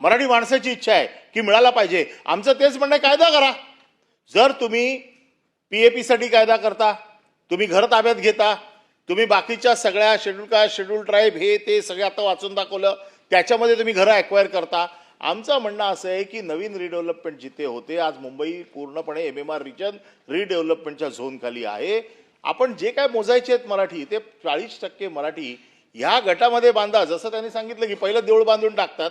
मराठी माणसाची इच्छा आहे की मिळाला पाहिजे. आमचं तेच म्हणणं आहे, कायदा करा. जर तुम्ही पी ए पीसाठी कायदा करता तुम्ही घर ताब्यात घेता तुम्ही बाकीच्या सगळ्या शेड्यूल कास्ट शेड्यूल ट्राईब हे ते सगळे आता वाचून दाखवलं त्याच्यामध्ये तुम्ही घरं ॲक्वायर करता. आमचं म्हणणं असं आहे की नवीन रिडेव्हलपमेंट जिथे होते आज मुंबई पूर्णपणे एम एम आर रिजन रिडेव्हलपमेंटच्या झोनखाली आहे. आपण जे काय मोजायचे आहेत मराठी ते चाळीस टक्के मराठी ह्या गटामध्ये बांधा. जसं त्यांनी सांगितलं की पहिलं देऊळ बांधून टाकतात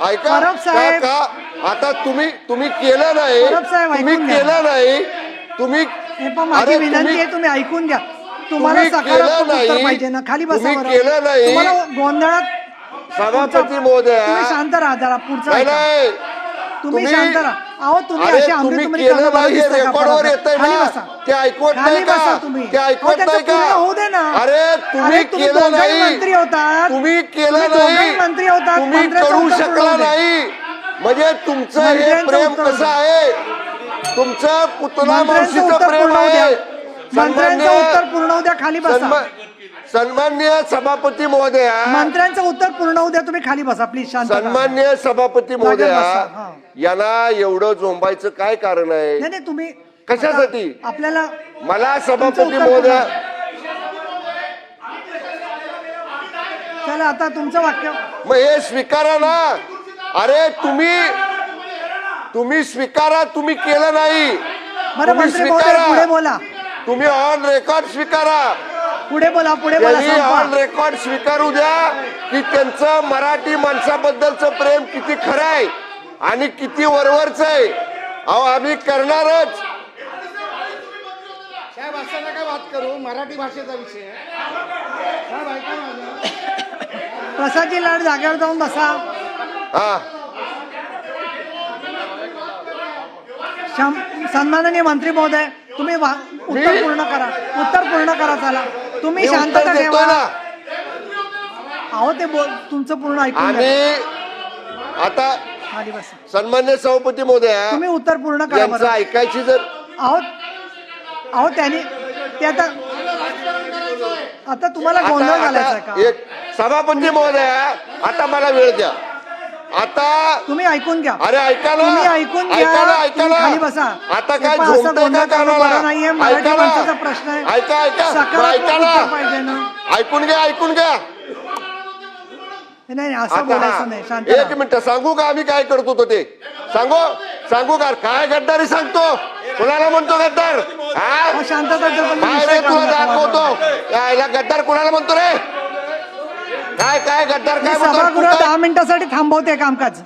ऐका परब साहेब. का आता तुम्ही तुम्ही केलं नाही परब साहेब, तुम्ही ऐकून घ्या. केलं नाही तुम्ही हे पण माझी अरे विनंती तुम्ही- आहे तुम्ही ऐकून घ्या तुम्हाला तुम्ही सकारात्मक केलं उत्तर नाही. पाहिजे ना खाली बसा तुम्ही बरं. केलं नाही. तुम्हाला गोंधळात सभापती पुढचा- महोदया. तुम्ही शांत राहा जरा पुढचा नाही ऐका. नाही तुम्ही शांत राहा अहो तुम्ही अरे अशी तुम्ही अमृतमणी केलं करणं नाही हे बरं दिसतंय का रेकॉर्डवर परत? येतंय खाली ना बसा. ते ऐकवत खाली नाही का बसा तुम्ही. ते अहो, ऐकवत त्याचं नाही का पूर्ण होऊ ना. अरे तुम्ही केलं नाही मंत्री होतात. तुम्ही केलं नाही मंत्री होतात. तुम्ही करू शकला. नाही म्हणजे तुमचं हे प्रेम कसं आहे तुमचं पुतला मावशीचं प्रेम आहे मंत्र्यांचं सन्मान्य- उत्तर पूर्ण होऊ द्या खाली बसा सन्मा- सन्मान्य सभापती महोदया मंत्र्यांचं उत्तर पूर्ण होऊ द्या तुम्ही खाली बसा प्लीज. सन्मान्य सभापती महोदया. यांना एवढं झोंबायचं काय कारण आहे नाही तुम्ही कशासाठी? आपल्याला मला सभापती महोदया चला आता तुमचं वाक्य? मग हे स्वीकारा ना. अरे तुम्ही तुम्ही स्वीकारा तुम्ही केलं नाही. बरं तुम्ही मंत्री महोदय पुढे बोला. तुम्ही ऑन रेकॉर्ड स्वीकारा. पुढे बोला पुढे बोला त्यांनी ऑन संपवा. रेकॉर्ड स्वीकारू द्या की त्यांचं मराठी माणसाबद्दलचं प्रेम किती खरं आहे आणि किती वरवरच आहे. अहो आम्ही करणारच. साहेब असं नका बात करू. मराठी भाषेचा विषय आहे. साहेब ऐका माझं प्रसादजी लाड जागेवर जाऊन बसा. हा. शं- सन्माननीय मंत्री महोदय तुम्ही वा- उत्तर मी- पूर्ण करा. उत्तर पूर्ण करा चला. तुम्ही मी शांतता उत्तर देतो ठेवा. ना. अहो ते बोल तुमचं पूर्ण ऐकून घ्या. आता सन्मान्य सभापती महोदया तुम्ही उत्तर पूर्ण करा यांचं बरं. ऐकायची जर अहो अहो त्यांनी ते आता आता तुम्हाला गोंधळ आता घालायचा आहे का? एक सभापती महोदया आता मला वेळ द्या. आता तुम्ही ऐकून घ्या. अरे ऐका ना. तुम्ही ऐकून घ्या. ऐका ना ऐका तुम्ही ना. खाली बसा. आता हे काय पहा, असं झोपतंय गोंधळ का करणं कानाला? बरं नाहीये. मराठी ऐका ना. माणसाचा प्रश्न आहे. ऐका ऐका. सकारात्मक ऐका उत्तर ना पाहिजे ना. ऐकून घ्या ऐकून घ्या. नाही नाही, असं आता बोलायचं नाही. हा, शांत एक राहा. मिनिट सांगू का आम्ही काय करतो तो ते? सांगू? सांगू का? काय गद्दारी सांगतो? कुणाला म्हणतो गद्दार? हा? शांतता जर तुम्ही काय विषय रे तुला दाखवतो. यायला गद्दार कुणाला म्हणतो रे? काय काय गद्दार काय म्हणतो सभागृह काय- दहा मिनिटासाठी थांबवते कामकाज.